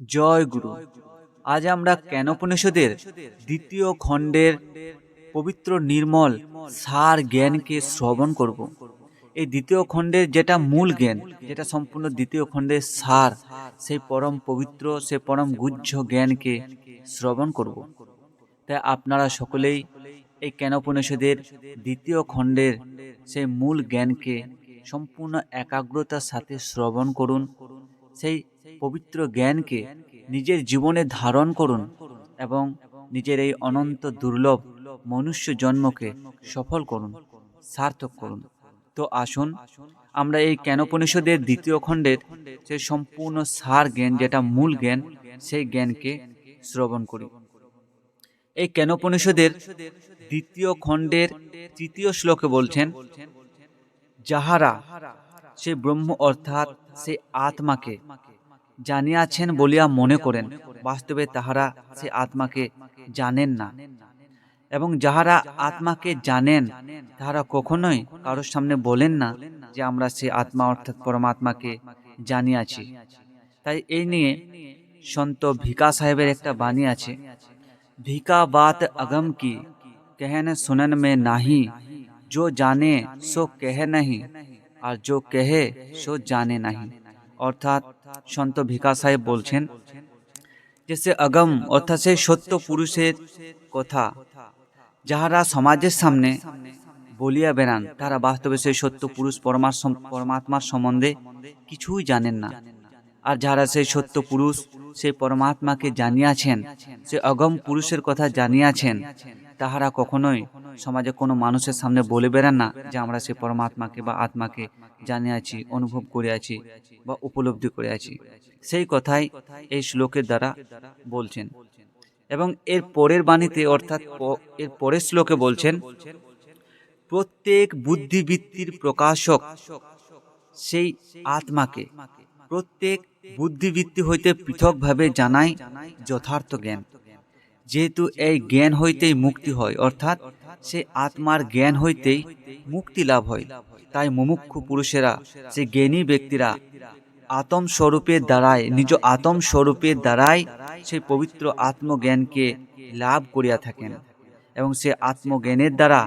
জয় গুরু। আজ আমরা জ্ঞানোপনিষদের দ্বিতীয় খণ্ডের পবিত্র নির্মল সার জ্ঞানকে শ্রবণ করব। এই দ্বিতীয় খণ্ডের যেটা মূল জ্ঞান, যেটা সম্পূর্ণ দ্বিতীয় খণ্ডের সার, সেই পরম পবিত্র, সে পরম গুহ্য জ্ঞানকে শ্রবণ করব। তাই আপনারা সকলেই এই জ্ঞানোপনিষদের দ্বিতীয় খণ্ডের সেই মূল জ্ঞানকে সম্পূর্ণ একাগ্রতার সাথে শ্রবণ করুন। সেই পবিত্র জ্ঞানকে নিজের জীবনে ধারণ করুন এবং নিজের এই অনন্ত দুর্লভ মনুষ্য জন্মকে সফল করুন, সার্থক করুন। তো আসুন, আমরা এই জ্ঞানোপনিষদের দ্বিতীয় খণ্ডের সেই সম্পূর্ণ সার জ্ঞান, যেটা মূল জ্ঞান, সেই জ্ঞানকে শ্রবণ করি। এই জ্ঞানোপনিষদের দ্বিতীয় খণ্ডের তৃতীয় শ্লোকে বলছেন, যাহারা সে ব্রহ্ম অর্থাৎ সে আত্মাকে জানিয়াছেন বলিয়া মনে করেন বাস্তবে তাহারা সে আত্মাকে জানেন না এবং যাহারা আত্মাকে জানেন তাহারা কখনোই কারোর সামনে বলেন না যে আমরা সে আত্মা অর্থাৎ পরমাত্মাকে জানিয়াছি তাই এই নিয়ে সন্ত ভিকা সাহেবের একটা বাণী আছে ভিকা বাত अगम की कहन सुनन में नाही जो जाने सो कह नहीं আর जो कहे सो জানে নাহি অর্থাৎ সন্ত ভিকা সাহেব বলছেন যে সে আগম, অর্থাৎ সেই সত্য পুরুষের কথা, যাহারা সমাজের সামনে বলিয়া বেড়ান তারা বাস্তবে সেই সত্য পুরুষ পরমা পরমাত্মার সম্বন্ধে কিছুই জানেন না। আর যারা সেই সত্য পুরুষ, সেই পরমাত্মাকে জানিয়াছেন, সে অগম পুরুষের কথা জানিয়াছেন, তাহারা কখনোই সমাজে কোনো মানুষের সামনে বলে বেড়ান না যে আমরা সেই পরমাত্মাকে বা আত্মাকে জানিয়াছি অনুভব করিয়াছি বা উপলব্ধি করিয়াছি সেই কথাই এই শ্লোকের দ্বারা বলছেন। এবং এর পরের বাণীতে অর্থাৎ এর পরের শ্লোকে বলছেন, প্রত্যেক বুদ্ধিবৃত্তির প্রকাশক সেই আত্মাকে, প্রত্যেক বুদ্ধিবৃত্তি হইতে পৃথকভাবে জানাই যথার্থ জ্ঞান। যেহেতু এই জ্ঞান হইতেই মুক্তি হয়, অর্থাৎ সে আত্মার জ্ঞান হইতেই মুক্তি লাভ হয়। তাই মুমুক্ষু পুরুষেরা সে জ্ঞানী ব্যক্তিরা আতম স্বরূপের দ্বারাই নিজ আতম স্বরূপের দ্বারাই সেই পবিত্র আত্মজ্ঞানকে লাভ করিয়া থাকেন এবং সে আত্মজ্ঞানের দ্বারা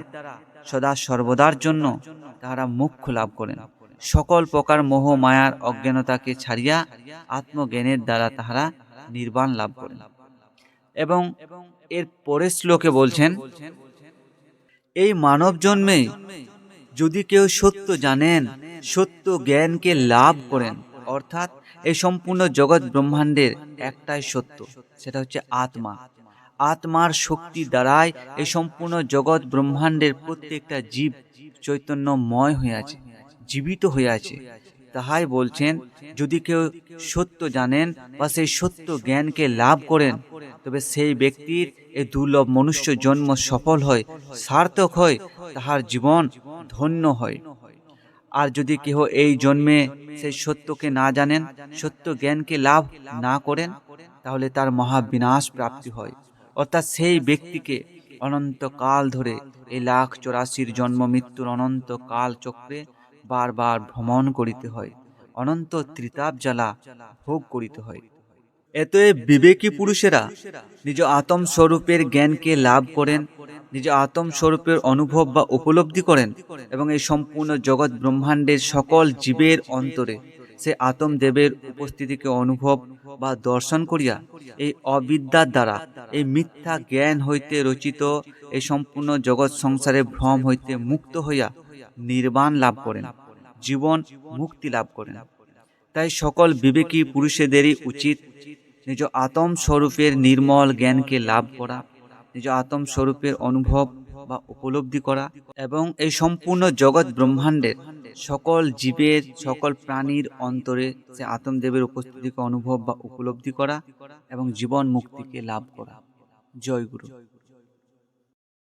সদা সর্বদার জন্য তাহারা মোক্ষ লাভ করেন। সকল প্রকার মোহ, মায়ার অজ্ঞানতাকে ছাড়িয়া আত্মজ্ঞানের দ্বারা তাহারা নির্বাণ লাভ করেন। এবং এর পরের শ্লোকে বলছেন এই মানব জন্মে যদি কেউ সত্য জানেন, সত্য জ্ঞানকে লাভ করেন, অর্থাৎ এই সম্পূর্ণ জগৎ ব্রহ্মাণ্ডের একটাই সত্য, সেটা হচ্ছে আত্মা। আত্মার শক্তি দ্বারাই এই সম্পূর্ণ জগৎ ব্রহ্মাণ্ডের প্রত্যেকটা জীব চৈতন্যময় হয়ে আছে, জীবিত হয়ে আছে। তাহাই বলছেন, যদি কেউ সত্য জানেন বা সেই সত্য জ্ঞানকে লাভ করেন, তবে সেই ব্যক্তির এই দুর্লভ মনুষ্য জন্ম সফল হয়, সার্থক হয়, তাহার জীবন ধন্য হয়। আর যদি কেহ এই জন্মে সেই সত্যকে না জানেন, সত্য জ্ঞানকে লাভ না করেন, তাহলে তার মহাবিনাশ প্রাপ্তি হয়। অর্থাৎ সেই ব্যক্তিকে অনন্তকাল ধরে এই লাখ চৌরাশির জন্ম মৃত্যুর অনন্ত কাল চক্রে বারবার ভ্রমণ করিতে হয়, অনন্ত ত্রিতাপ জ্বালা ভোগ করিতে হয়। এতএব বিবেকী পুরুষেরা নিজ আতম স্বরূপের জ্ঞানকে লাভ করেন, নিজ আতম স্বরূপের অনুভব বা উপলব্ধি করেন এবং এই সম্পূর্ণ জগৎ ব্রহ্মাণ্ডের সকল জীবের অন্তরে সে আতম দেবের উপস্থিতিকে অনুভব বা দর্শন করিয়া এই অবিদ্যার দ্বারা এই মিথ্যা জ্ঞান হইতে রচিত, এই সম্পূর্ণ জগৎ সংসারে ভ্রম হইতে মুক্ত হইয়া নির্বাণ লাভ করেন, জীবন মুক্তি লাভ করেন। তাই সকল বিবেকী পুরুষেদেরই উচিত নিজ আতম স্বরূপের নির্মল জ্ঞানকে লাভ করা, নিজ আতম স্বরূপের অনুভব বা উপলব্ধি করা এবং এই সম্পূর্ণ জগৎ ব্রহ্মাণ্ডের সকল জীবের, সকল প্রাণীর অন্তরে সে আতমদেবের উপস্থিতিকে অনুভব বা উপলব্ধি করা এবং জীবন মুক্তিকে লাভ করা। জয় গুরু।